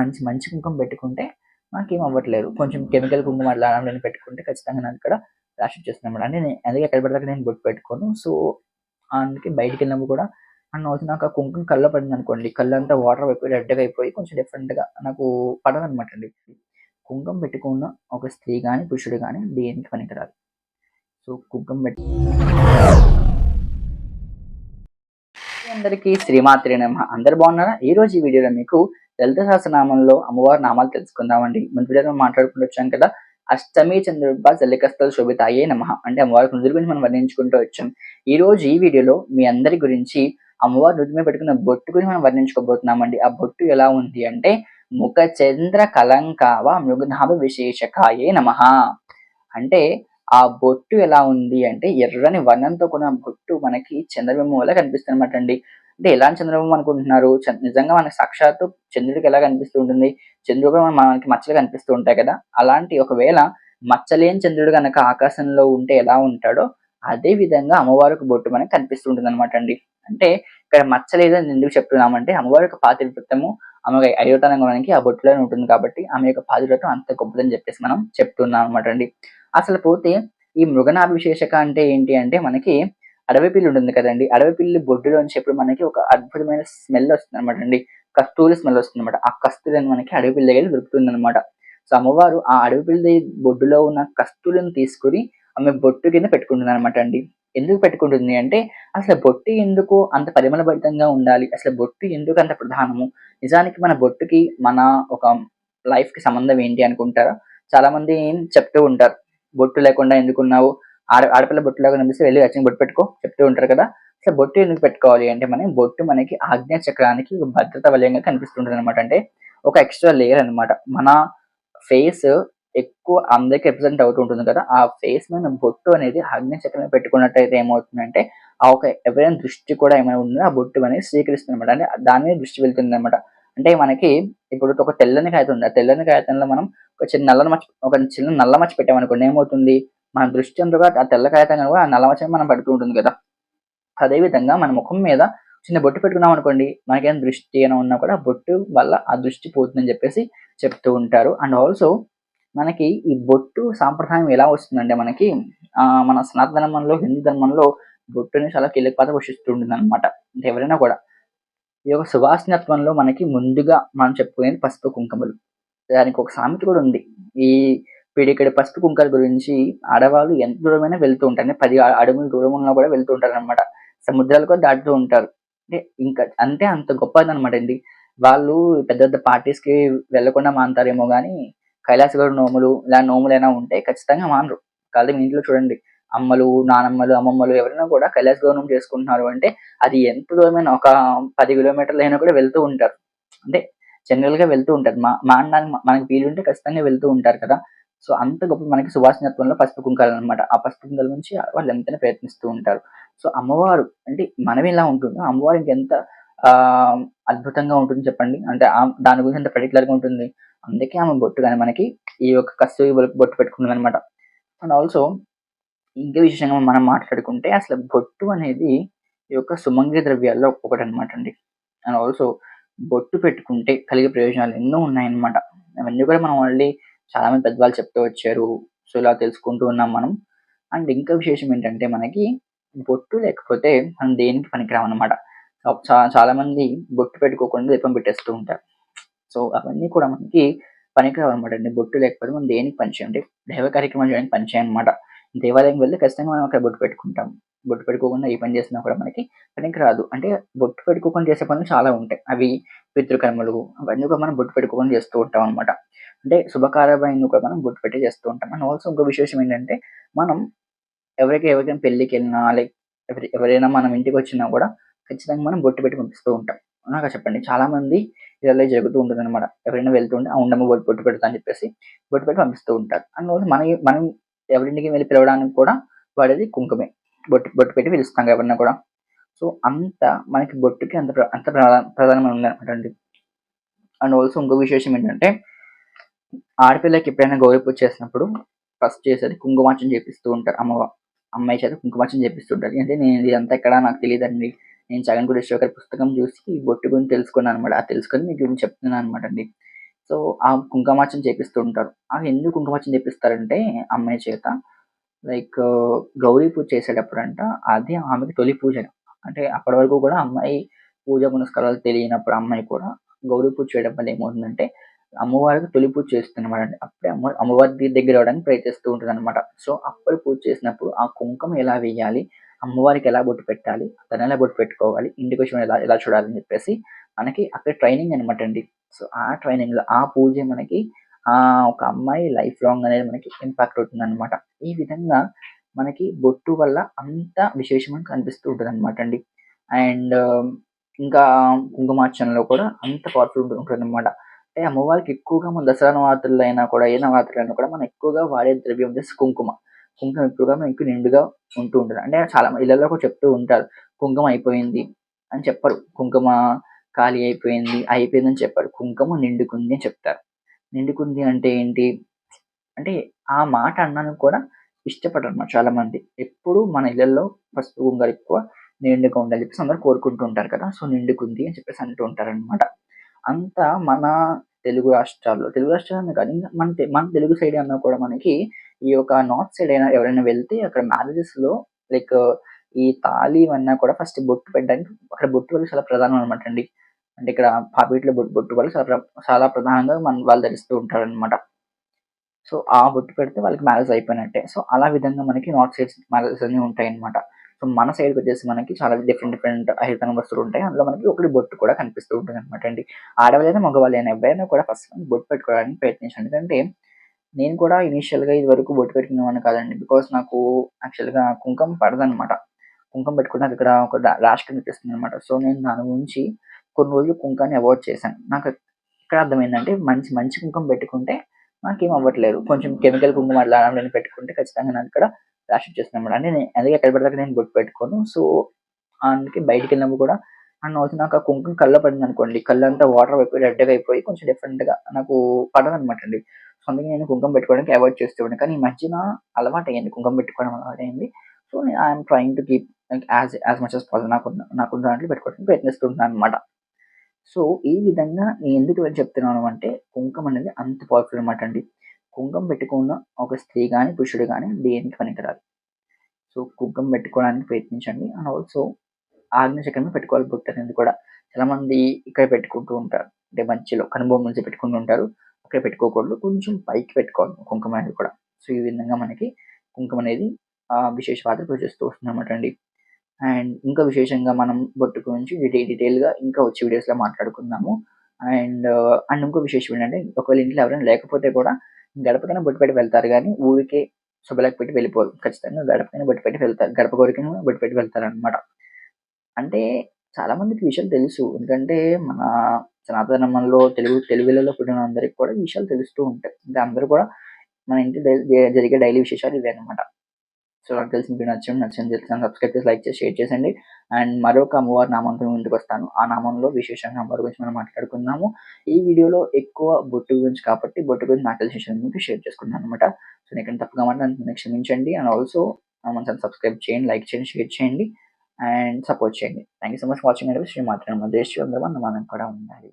మంచి మంచి కుంకుమ పెట్టుకుంటే నాకేం అవ్వట్లేదు. కొంచెం కెమికల్ కుంకుమ అట్లా పెట్టుకుంటే ఖచ్చితంగా నాకు ఇక్కడ ర్యాష్ వచ్చేస్తుంది అంటే నేను అందుకే ఎక్కడ పడితే అక్కడ నేను బొట్టు పెట్టుకోను. సో అందుకే బయటికి వెళ్ళినప్పుడు కూడా అండ్ అవుతుంది నాకు ఆ కుంకుమ కళ్ళ పడింది అనుకోండి. కళ్ళు అంతా వాటర్ అయిపోయి రెడ్గా అయిపోయి కొంచెం డిఫరెంట్గా నాకు పడదు అనమాట అండి. కుంకుమ పెట్టుకున్న ఒక స్త్రీ కానీ పురుషుడు కానీ దేనికి పనికిరాదు. సో కుంకుమ పెట్టు అందరికీ శ్రీమాత్రి నమ. అందరు బాగున్నారా? ఈ రోజు ఈ వీడియోలో మీకు లలిత సహస్రనామంలో అమ్మవారి నామాలు తెలుసుకుందామండి. ముందు వీడియోలో మాట్లాడుకుంటూ వచ్చాం కదా అష్టమి చంద్రుబ్బ జల్లికస్తలు శోభితాయే నమ అంటే అమ్మవారి నుదురు గురించి మనం వర్ణించుకుంటూ వచ్చాం. ఈ రోజు ఈ వీడియోలో మీ అందరి గురించి అమ్మవారి నుదురు మీద పెట్టుకున్న బొట్టు గురించి మనం వర్ణించుకోబోతున్నామండి. ఆ బొట్టు ఎలా ఉంది అంటే ముఖ చంద్ర కలంకావ మృగనాభ విశేషకాయే నమ. అంటే ఆ బొట్టు ఎలా ఉంది అంటే ఎర్రని వర్ణంతో కూడిన బొట్టు మనకి చంద్రబింబం వల్ల కనిపిస్తుంది అనమాట అండి. అంటే ఎలాంటి చంద్రబాబు అనుకుంటున్నారు? నిజంగా మనకి సాక్షాత్తు చంద్రుడికి ఎలా కనిపిస్తూ ఉంటుంది? చంద్రుడు మనకి మచ్చలు కనిపిస్తూ ఉంటాయి కదా? అలాంటి ఒకవేళ మచ్చలేని చంద్రుడు కనుక ఆకాశంలో ఉంటే ఎలా ఉంటాడో అదే విధంగా అమ్మవారికి బొట్టు మనకి కనిపిస్తూ ఉంటుంది అనమాట అండి. అంటే ఇక్కడ మచ్చలేదు అని ఎందుకు చెప్తున్నామంటే అమ్మవారి యొక్క పాతివృత్తము ఆమె అయోతనంగానికి ఆ బొట్టులోనే ఉంటుంది కాబట్టి ఆమె యొక్క పాతివ్రతం అంత గొప్పదని చెప్పేసి మనం చెప్తున్నాం అనమాట అండి. అసలు పోతే ఈ మృగనాభిశేషక అంటే ఏంటి అంటే మనకి అడవి పిల్లి ఉంటుంది కదండి. అడవి పిల్లి బొడ్డులోంచి ఎప్పుడు మనకి ఒక అద్భుతమైన స్మెల్ వస్తుంది అనమాట అండి. కస్తూరి స్మెల్ వస్తుంది అనమాట ఆ కస్తూరి అని మనకి అడవి పిల్లి దగ్గర దొరుకుతుంది అనమాట సో అమ్మవారు ఆ అడవి పిల్లి బొడ్డులో ఉన్న కస్తూరిని తీసుకుని ఆమె బొట్టు కింద పెట్టుకుంటుంది అనమాట అండి. ఎందుకు పెట్టుకుంటుంది అంటే అసలు బొట్టు ఎందుకు అంత పరిమళభరితంగా ఉండాలి? అసలు బొట్టు ఎందుకు అంత ప్రధానము? నిజానికి మన బొట్టుకి మన ఒక లైఫ్కి సంబంధం ఏంటి అనుకుంటారా? చాలా మంది చెప్తూ ఉంటారు. బొట్టు లేకుండా ఎందుకున్నావు? ఆడ ఆడపిల్ల బొట్టులాగా లేకుండా కనిపిస్తే వెళ్ళి వచ్చిన బొట్టు పెట్టుకో. చెప్తూ ఉంటారు కదా. సో బొట్టు ఎందుకు పెట్టుకోవాలి అంటే మనం బొట్టు మనకి ఆజ్ఞా చక్రానికి భద్రత వలయంగా కనిపిస్తుంటుంది అనమాట అంటే ఒక ఎక్స్ట్రా లేయర్ అనమాట మన ఫేస్ ఎక్కువ అందరికి రిప్రజెంట్ అవుతూ ఉంటుంది కదా. ఆ ఫేస్ మీద బొట్టు అనేది ఆజ్ఞా చక్రం పెట్టుకున్నట్టయితే ఏమవుతుందంటే ఆ ఒక ఎవరైనా దృష్టి కూడా ఏమైనా ఉందో ఆ బొట్టు అనేది స్వీకరిస్తుంది అనమాట అంటే దాని మీద దృష్టి వెళ్తుంది అనమాట అంటే మనకి ఇప్పుడు ఒక తెల్లని కాగితం ఉంది. ఆ తెల్లని కాగితంలో మనం ఒక చిన్న నల్ల మచ్చ ఒక చిన్న నల్ల మచ్చ పెట్టామనుకోండి ఏమవుతుంది? మన దృష్టి అందుగా ఆ తెల్ల కాగితం కనుక ఆ మనం పడుతూ ఉంటుంది కదా. అదేవిధంగా మన ముఖం మీద చిన్న బొట్టు పెట్టుకున్నాం అనుకోండి మనకేం దృష్టి అయినా ఉన్నా కూడా ఆ బొట్టు వల్ల ఆ దృష్టి పోతుందని చెప్పేసి చెప్తూ ఉంటారు. అండ్ ఆల్సో మనకి ఈ బొట్టు సాంప్రదాయం ఎలా వస్తుందంటే మనకి మన సనాతన ధర్మంలో హిందూ ధర్మంలో బొట్టుని చాలా కీలక పాత్ర పోషిస్తుంటుంది అనమాట ఎవరైనా కూడా ఈ యొక్క సువాసనత్వంలో మనకి ముందుగా మనం చెప్పుకునేది పసుపు కుంకుమలు. దానికి ఒక సామెత కూడా ఉంది. ఈ పిడికెడు పసుపు కుంకాల గురించి ఆడవాళ్ళు ఎంత దూరమైనా వెళ్తూ ఉంటారు. అంటే పది అడుగుల దూరం ఉన్నా కూడా వెళ్తూ ఉంటారు అనమాట సముద్రాలు కూడా దాటుతూ ఉంటారు. అంటే ఇంకా అంటే అంత గొప్పది అనమాట ఇది. వాళ్ళు పెద్ద పెద్ద పార్టీస్కి కి వెళ్ళకుండా మాంతారేమో కానీ కైలాసగడ నోములు ఇలా నోములు అయినా ఉంటే ఖచ్చితంగా మానరు. కాదు మీ ఇంట్లో చూడండి అమ్మలు నానమ్మలు అమ్మమ్మలు ఎవరైనా కూడా కైలాస గౌరవం చేసుకుంటున్నారు అంటే అది ఎంత దూరమైన ఒక పది కిలోమీటర్లు అయినా కూడా వెళ్తూ ఉంటారు. అంటే జనరల్గా వెళ్తూ ఉంటారు. మా మానడానికి మనకి వీలుంటే ఖచ్చితంగా వెళ్తూ ఉంటారు కదా. సో అంత గొప్ప మనకి సువాసనత్వంలో పసుపు కుంకాలు అనమాట ఆ పసుపు కుంకాల నుంచి వాళ్ళు ఎంతైనా ప్రయత్నిస్తూ ఉంటారు. సో అమ్మవారు అంటే మనం ఎలా ఉంటుందో అమ్మవారు ఇంకెంత అద్భుతంగా ఉంటుంది చెప్పండి. అంటే ఆ- దాని గురించి ఎంత పర్టికులర్గా ఉంటుంది. అందుకే ఆమె బొట్టు కానీ మనకి ఈ యొక్క కస్తూరి బొట్టు పెట్టుకుంటుంది అనమాట అండ్ ఆల్సో ఇంకా విశేషంగా మనం మాట్లాడుకుంటే అసలు బొట్టు అనేది ఈ యొక్క సుమంగి ద్రవ్యాల్లో ఒకటి అనమాట అండి. అండ్ ఆల్సో బొట్టు పెట్టుకుంటే కలిగే ప్రయోజనాలు ఎన్నో ఉన్నాయన్నమాట. అవన్నీ కూడా మనం ఓన్లీ చాలా మంది పెద్దవాళ్ళు చెప్తూ వచ్చారు. సో ఇలా తెలుసుకుంటూ ఉన్నాం మనం. అండ్ ఇంకా విశేషం ఏంటంటే మనకి బొట్టు లేకపోతే మనం దేనికి పనికిరాం అనమాట చాలా మంది బొట్టు పెట్టుకోకుండా దీపం పెట్టేస్తూ ఉంటారు. సో అవన్నీ కూడా మనకి పనికిరావు అనమాట అండి. బొట్టు లేకపోతే మనం దేనికి పనిచేయం అంటే దైవ కార్యక్రమం చేయడానికి పనిచేయం అనమాట దేవాలయం వెళ్ళి ఖచ్చితంగా మనం అక్కడ బొట్టు పెట్టుకుంటాం. బొట్టు పెట్టుకోకుండా ఏ పని చేసినా కూడా మనకి పనికి రాదు అంటే బొట్టు పెట్టుకోకుండా చేసే పనులు చాలా ఉంటాయి. అవి పితృకర్మలు అవన్నీ కూడా మనం బొట్టు పెట్టుకోకుండా చేస్తూ ఉంటాం అనమాట అంటే శుభకార్యమైన కూడా మనం బొట్టు పెట్టి చేస్తూ ఉంటాం. అండ్ ఆల్సో ఇంకో విశేషం ఏంటంటే మనం ఎవరికి ఎవరికైనా పెళ్ళికి వెళ్ళినా లైక్ ఎవరి ఎవరైనా మనం ఇంటికి వచ్చినా కూడా ఖచ్చితంగా మనం బొట్టు పెట్టి పంపిస్తూ ఉంటాం. నాకు చెప్పండి చాలా మంది ఇలా జరుగుతూ ఉంటుంది అనమాట ఎవరైనా వెళ్తుంటే ఆ ఉండమ్మ బొట్టు బొట్టు పెడతా అని చెప్పేసి బొట్టు పెట్టి పంపిస్తూ ఉంటారు. అండ్ ఆల్సో మన మనం ఎవరింటికి వెళ్ళి పిలవడానికి కూడా వాడేది కుంకుమే. బొట్టు బొట్టు పెట్టి పిలుస్తాం ఎవరన్నా కూడా. సో అంత మనకి బొట్టుకి అంత అంత ప్రధానమైన ఉంది అనమాట అండి. అండ్ ఆల్సో ఇంకో విశేషం ఏంటంటే ఆడపిల్లకి ఎప్పుడైనా గౌరవ పూజ చేసినప్పుడు ఫస్ట్ చేసేది కుంకుమార్చన చేపిస్తూ ఉంటారు. అమ్మ అమ్మాయి చేత కుంకుమార్చన చేపిస్తుంటారు అంటే నేను ఇదంతా ఎక్కడ నాకు తెలియదండి. నేను జగన్ గుడి గారి పుస్తకం చూసి బొట్టు గురించి తెలుసుకున్నాను అనమాట అది తెలుసుకొని మీకు గురించి చెప్తున్నాను అనమాట అండి సో ఆ కుంకుమార్చన చేపిస్తూ ఉంటారు. ఆ ఎందుకు కుంకుమార్చన చేపిస్తారంటే అమ్మాయి చేత లైక్ గౌరీ పూజ అంట అది ఆమెకి తొలి పూజ అంటే అప్పటి వరకు కూడా అమ్మాయి పూజ పునస్కారాలు తెలియనప్పుడు అమ్మాయి కూడా గౌరీ పూజ చేయడం వల్ల ఏమవుతుందంటే అమ్మవారికి తొలి పూజ చేస్తున్నమాట అండి. అప్పుడే అమ్మ అమ్మవారి దగ్గర అవడానికి ప్రయత్నిస్తూ ఉంటుంది అనమాట సో అప్పుడు పూజ చేసినప్పుడు ఆ కుంకుమ ఎలా వేయాలి అమ్మవారికి ఎలా బొట్టు పెట్టాలి తన ఎలా బొట్టు పెట్టుకోవాలి ఇంటికి వచ్చి ఎలా ఎలా చూడాలని చెప్పేసి మనకి అక్కడ ట్రైనింగ్ అనమాట అండి. సో ఆ ట్రైనింగ్లో ఆ పూజ మనకి ఆ ఒక అమ్మాయి లైఫ్ లాంగ్ అనేది మనకి ఇంపాక్ట్ అవుతుంది అనమాట ఈ విధంగా మనకి బొట్టు వల్ల అంత విశేషమైన కనిపిస్తూ ఉంటుంది అనమాట అండి. అండ్ ఇంకా కుంకుమార్చనలో కూడా అంత పవర్ఫుల్ ఉంటుంది అనమాట అమ్మవారికి ఎక్కువగా మన దసరా నవరాత్రులు అయినా కూడా ఏ నవరాత్రులు అయినా కూడా మనం ఎక్కువగా వాడే ద్రవ్యం వచ్చేసి కుంకుమ. కుంకుమ ఎక్కువగా మనకి నిండుగా ఉంటూ ఉంటుంది అంటే చాలా ఇళ్ళల్లో కూడా చెప్తూ ఉంటారు కుంకుమ అయిపోయింది అని చెప్పరు. కుంకుమ ఖాళీ అయిపోయింది అయిపోయింది అని చెప్పారు. కుంకుమ నిండుకుంది అని చెప్తారు. నిండుకుంది అంటే ఏంటి? అంటే ఆ మాట అన్నానికి కూడా ఇష్టపడరు అన్నమాట చాలా మంది. ఎప్పుడు మన ఇళ్ళల్లో పసుపు కుంగారు ఎక్కువ నిండుగా ఉండాలి చెప్పేసి అందరూ కోరుకుంటూ ఉంటారు కదా. సో నిండుకుంది అని చెప్పేసి అంటూ ఉంటారు అనమాట అంతా మన తెలుగు రాష్ట్రాల్లో తెలుగు రాష్ట్రాల్లో కాదు మన మన తెలుగు సైడ్ అన్నా కూడా మనకి ఈ యొక్క నార్త్ సైడ్ అయినా ఎవరైనా వెళ్తే అక్కడ మ్యారేజెస్లో లైక్ ఈ తాళి అన్నా కూడా ఫస్ట్ బొట్టు పెట్టడానికి అక్కడ బొట్టు వాళ్ళు చాలా ప్రధానం అనమాట అండి. అంటే ఇక్కడ పాపిట్లో బొట్టు బొట్టు వాళ్ళు చాలా చాలా ప్రధానంగా మన వాళ్ళు ధరిస్తూ ఉంటారు అనమాట సో ఆ బొట్టు పెడితే వాళ్ళకి మ్యారేజ్ అయిపోయినట్టే. సో అలా విధంగా మనకి నార్త్ సైడ్ మ్యారేజెస్ అన్ని ఉంటాయి అనమాట సో మన సైడ్కి వచ్చేసి మనకి చాలా డిఫరెంట్ డిఫరెంట్ ఐటమ్ వస్తువులు ఉంటాయి. అందులో మనకి ఒకటి బొట్టు కూడా కనిపిస్తూ ఉంటుంది అనమాట అండి. ఆడవాళ్ళైనా మగవాళ్ళైనా ఎవరైనా కూడా ఫస్ట్ బొట్టు పెట్టుకోవడానికి ప్రయత్నించండి. ఎందుకంటే నేను కూడా ఇనీషియల్గా ఇది వరకు బొట్టు పెట్టుకునేవాడిని కాదండి. బికాస్ నాకు యాక్చువల్గా కుంకుమ పడదనమాట కుంకుమ పెట్టుకుంటే ఇక్కడ ఒక ర్యాష్ కనిపిస్తుంది అనమాట సో నేను దాని గురించి కొన్ని రోజులు కుంకాన్ని అవాయిడ్ చేశాను. నాకు ఇక్కడ అర్థమైందంటే మంచి మంచి కుంకుమ పెట్టుకుంటే నాకేం అవ్వట్లేదు. కొంచెం కెమికల్ కుంకుమ అట్లా పెట్టుకుంటే ఖచ్చితంగా నాకు ఇక్కడ ర్యాష్ వచ్చేస్తుంది అనమాట అంటే నేను అందుకే ఎక్కడ పడితే నేను బొట్టు పెట్టుకోను. సో అందుకే బయటికి వెళ్ళినప్పుడు కూడా అండ్ ఆల్సో నాకు ఆ కుంకుమ కళ్ళ పడింది అనుకోండి. కళ్ళు అంతా వాటర్ అయిపోయి రెడ్గా అయిపోయి కొంచెం డిఫరెంట్గా నాకు పడదు అనమాట అండి. సో అందుకే నేను కుంకుమ పెట్టుకోవడానికి అవాయిడ్ చేస్తుండే కానీ ఈ మధ్యన అలవాటు అయ్యింది కుంకుమ పెట్టుకోవడం అలవాటు అయింది సో నేను I'm trying to keep as as much as possible నాకు నాకు దాంట్లో పెట్టుకోవడానికి ప్రయత్నిస్తుంటాను అనమాట సో ఈ విధంగా నేను ఎందుకు చెప్తున్నాను అంటే కుంకుమ అనేది అంత పవర్ఫుల్ అనమాట అండి. కుంగం పెట్టుకున్న ఒక స్త్రీ కానీ పురుషుడు కానీ దేనికి పనికిరాదు. సో కుంకుమ పెట్టుకోవడానికి ప్రయత్నించండి. అండ్ ఆల్సో ఆగ్న చక్రమే పెట్టుకోవాలి బుట్ట అనేది కూడా. చాలా మంది ఇక్కడ పెట్టుకుంటూ ఉంటారు. అంటే మధ్యలో కనుబొమ్మ నుంచి పెట్టుకుంటూ ఉంటారు. అక్కడ పెట్టుకోకూడదు. కొంచెం పైకి పెట్టుకోవాలి కుంకుమ అనేది కూడా. సో ఈ విధంగా మనకి కుంకుమ అనేది విశేష పాత్ర పూజిస్తూ వస్తుంది అనమాట అండి. అండ్ ఇంకా విశేషంగా మనం బొట్టు గురించి డీటెయిల్ డీటెయిల్గా ఇంకా వచ్చే వీడియోస్లో మాట్లాడుకుందాము. అండ్ అండ్ ఇంకో విశేషం ఏంటంటే ఒకవేళ ఇంట్లో ఎవరైనా లేకపోతే కూడా గడపకైనా బొట్టు పెట్టి వెళ్తారు కానీ ఊరికే శుభలకు పెట్టి వెళ్ళిపోరు. ఖచ్చితంగా గడపకైనా బొట్టు పెట్టి వెళ్తారు. గడప కోరికైనా బొట్టు పెట్టి వెళ్తారు అనమాట అంటే చాలా మందికి విషయాలు తెలుసు. ఎందుకంటే మన సనాతనంలో తెలుగు తెలుగులలో పుట్టిన అందరికి కూడా విషయాలు తెలుస్తూ ఉంటాయి. అంటే అందరూ కూడా మన ఇంటి జరిగే డైలీ విశేషాలు ఇవే అనమాట సో నాకు తెలిసి మీకు నచ్చండి నచ్చని తెలిసిన సబ్స్క్రైబ్ చేసి లైక్ చేసి షేర్ చేసండి. అండ్ మరొక అమ్మవారి నామంతో ముందుకు వస్తాను. ఆ నామంలో విశేషంగా అమ్మవారి గురించి మనం మాట్లాడుకుందాము. ఈ వీడియోలో ఎక్కువ బొట్టు గురించి కాబట్టి బొట్టు గురించి నాకు తెలిసిన మీకు షేర్ చేసుకున్నాను అనమాట సో నేను తప్పుగా మాట క్షమించండి. అండ్ ఆల్సో మన సబ్స్క్రైబ్ చేయండి లైక్ చేయండి షేర్ చేయండి. అండ్ సపోర్ట్ చేయండి. Thank you so much watching అంటే శ్రీ మాత్రం మధ్య అందరూ మనం కూడా ఉండాలి